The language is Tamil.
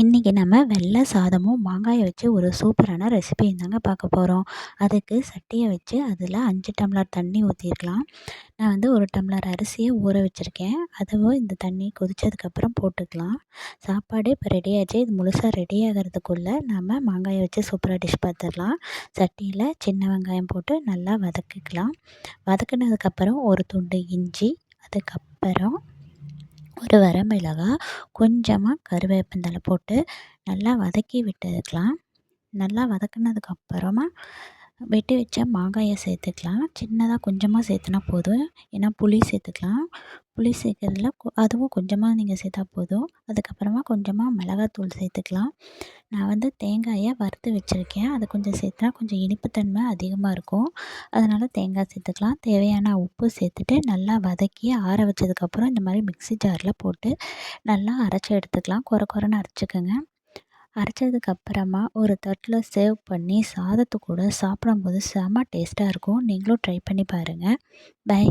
இன்றைக்கி நம்ம வெள்ளை சாதமும் மாங்காயை வச்சு ஒரு சூப்பரான ரெசிபியும் தாங்க பார்க்க போகிறோம் அதுக்கு சட்டியை வச்சு அதில் அஞ்சு டம்ளர் தண்ணி ஊற்றிருக்கலாம் நான் வந்து ஒரு டம்ளர் அரிசியை ஊற வச்சுருக்கேன். அதுவும் இந்த தண்ணி கொதித்ததுக்கப்புறம் போட்டுக்கலாம். சாப்பாடு இப்போ ரெடி இது முழுசாக ரெடி ஆகிறதுக்குள்ளே நம்ம மாங்காயை வச்சு சூப்பராக டிஷ் பார்த்துடலாம் சட்டியில் சின்ன வெங்காயம் போட்டு நல்லா வதக்கிக்கலாம். வதக்கினதுக்கப்புறம் ஒரு துண்டு இஞ்சி அதுக்கப்புறம் ஒரு வரமிளகாய் கொஞ்சமாக கருவேப்பந்தழை போட்டு நல்லா வதக்கி விட்டுக்கலாம். நல்லா வதக்குனதுக்கப்புறமா வெட்டி வச்ச மாங்காயை சேர்த்துக்கலாம். சின்னதாக கொஞ்சமாக சேர்த்துனா போதும். ஏன்னா புளி சேர்த்துக்கலாம். புளி சேர்க்கறதுல அதுவும் கொஞ்சமாக நீங்கள் சேர்த்தா போதும். அதுக்கப்புறமா கொஞ்சமாக மிளகாத்தூள் சேர்த்துக்கலாம். நான் வந்து தேங்காயை வறுத்து வச்சுருக்கேன். அதை கொஞ்சம் சேர்த்தா கொஞ்சம் இனிப்புத்தன்மை அதிகமாக இருக்கும். அதனால் தேங்காய் சேர்த்துக்கலாம். தேவையான உப்பு சேர்த்துட்டு நல்லா வதக்கி ஆற வச்சதுக்கப்புறம் இந்த மாதிரி மிக்ஸி ஜாரில் போட்டு நல்லா அரைச்சி எடுத்துக்கலாம். கொர கொரன்னு அரைச்சிக்கோங்க. அரைச்சதுக்கப்புறமா ஒரு தட்டில் சேவ் பண்ணி சாதத்துக்கூட சாப்பிடும்போது செம்ம டேஸ்ட்டாக இருக்கும். நீங்களும் ட்ரை பண்ணி பாருங்கள் பை